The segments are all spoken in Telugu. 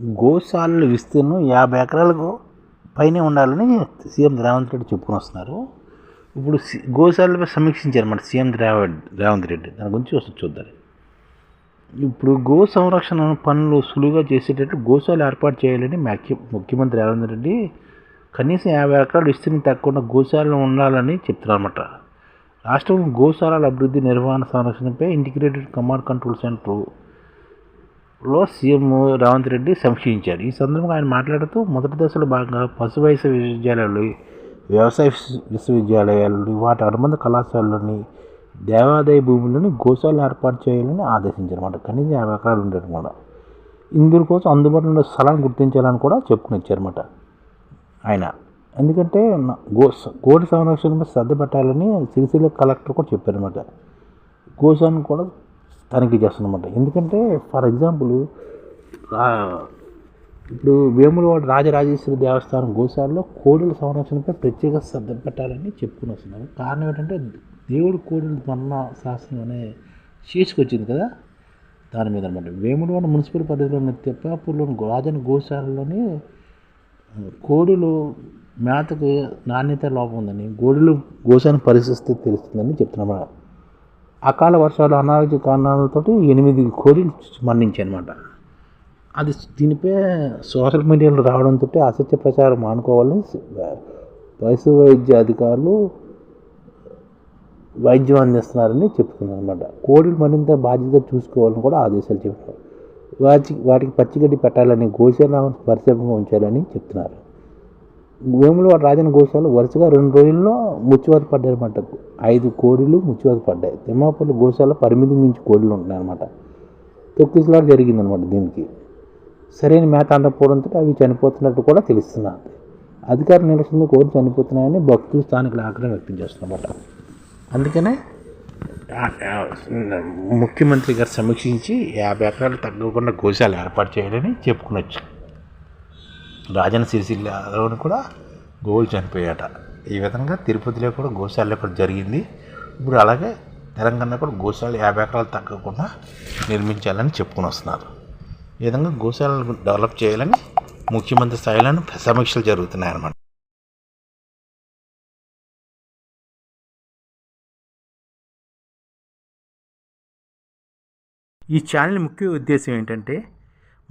గోశాలల విస్తీర్ణం యాభై ఎకరాలకు పైనే ఉండాలని సీఎం రేవంత్ రెడ్డి చెప్పుకొని వస్తున్నారు. ఇప్పుడు గోశాలపై సమీక్షించారు సీఎం రేవంత్ రేవంత్ రెడ్డి. దాని గురించి ఒకసారి చూద్దాం. ఇప్పుడు గో సంరక్షణ పనులు సులువుగా చేసేటట్టు గోశాల ఏర్పాటు చేయాలని ముఖ్యమంత్రి రేవంత్ రెడ్డి కనీసం యాభై ఎకరాలు విస్తీర్ణం తగ్గకుండా గోశాలలో ఉండాలని చెప్తున్నారన్నమాట. రాష్ట్రంలో గోశాలల అభివృద్ధి నిర్వహణ సంరక్షణపై ఇంటిగ్రేటెడ్ కమాండ్ కంట్రోల్ సెంటర్ లో సీఎం రేవంత్ రెడ్డి సమీక్షించారు. ఈ సందర్భంగా ఆయన మాట్లాడుతూ మొదటి దశలో భాగంగా పశు వైద్య విశ్వవిద్యాలయాలు వ్యవసాయ విశ్వవిద్యాలయాలు వాటి అనుబంధ కళాశాలలోని దేవాదాయ భూములని గోశాలు ఏర్పాటు చేయాలని ఆదేశించారన్నమాట కనీసం యాభై ఎకరాలు ఉండేటమాట ఇందులో కోసం అందుబాటులో ఉన్న స్థలాన్ని గుర్తించాలని కూడా చెప్పుకుని ఇచ్చారన్నమాట ఆయన. ఎందుకంటే గో కోడి సంరక్షణపై శ్రద్ధ పెట్టాలని సిరిసిల్ల కలెక్టర్ కూడా చెప్పారన్నమాట గోశాలను కూడా తనిఖీ చేస్తున్నమాట ఎందుకంటే ఫర్ ఎగ్జాంపుల్ ఇప్పుడు వేములవాడ రాజరాజేశ్వరి దేవస్థానం గోశాలలో కోడుల సంరక్షణపై ప్రత్యేక శ్రద్ధ పెట్టాలని చెప్పుకుని వస్తున్నారు. కారణం ఏంటంటే దేవుడు కోడుల మరణ శాస్త్రం అనే చేసుకొచ్చింది కదా దాని మీద అనమాట వేములవాడ మున్సిపల్ పరిధిలోని తెప్పాపూర్లోని రాజన్ గోశాలలోని కోడులు మేతకు నాణ్యత లోపం ఉందని గోడులు గోశాల పరిస్థితి తెలుస్తుందని చెప్తున్నమాట అకాల వర్షాలు అనారోగ్య కారణాలతోటి ఎనిమిది కోడిలు మరణించాయి అనమాట అది దీనిపై సోషల్ మీడియాలో రావడంతో అసత్య ప్రచారం మానుకోవాలని పశు వైద్య అధికారులు వైద్యం అందిస్తున్నారని చెప్తున్నారు అనమాట కోడిలు మరింత బాధ్యత చూసుకోవాలని కూడా ఆదేశాలు చెప్తున్నారు. వాటి వాటికి పచ్చిగడ్డి పెట్టాలని గోశాల పరిశుభ్రంగా ఉంచాలని చెప్తున్నారు. వేముల రాజన గోశాల వరుసగా రెండు రోజుల్లో ముచ్చివాత పడ్డాయి అనమాట ఐదు కోడిలు ముచ్చివాత పడ్డాయి. తిమ్మాపల్లి గోశాల పరిమితి మించి కోడిలు ఉంటున్నాయి అనమాట తొక్కిసలాట జరిగిందనమాట దీనికి. సరైన మేత అందకపోవడంతో అవి చనిపోతున్నట్టు కూడా తెలుస్తున్నది అధికార నిరసన కోడి చనిపోతున్నాయని భక్తులు స్థానికులు ఆగ్రహం వ్యక్తం చేస్తున్నమాట. అందుకనే ముఖ్యమంత్రి గారు సమీక్షించి యాభై ఎకరాలు తగ్గకుండా గోశాలు ఏర్పాటు చేయాలని చెప్పుకునొచ్చు. రాజన్న సిరిసిల్లలో కూడా గోవులు చనిపోయాట ఈ విధంగా తిరుపతిలో కూడా గోశాలలో కూడా జరిగింది. ఇప్పుడు అలాగే తెలంగాణ కూడా గోశాల యాభై ఎకరాలు తగ్గకుండా నిర్మించాలని చెప్పుకొని వస్తున్నారు. ఈ విధంగా గోశాలను డెవలప్ చేయాలని ముఖ్యమంత్రి స్థాయిలో సమీక్షలు జరుగుతున్నాయి అన్నమాట ఈ ఛానల్ ముఖ్య ఉద్దేశం ఏంటంటే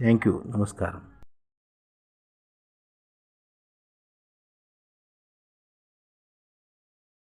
Thank you. నమస్కారం.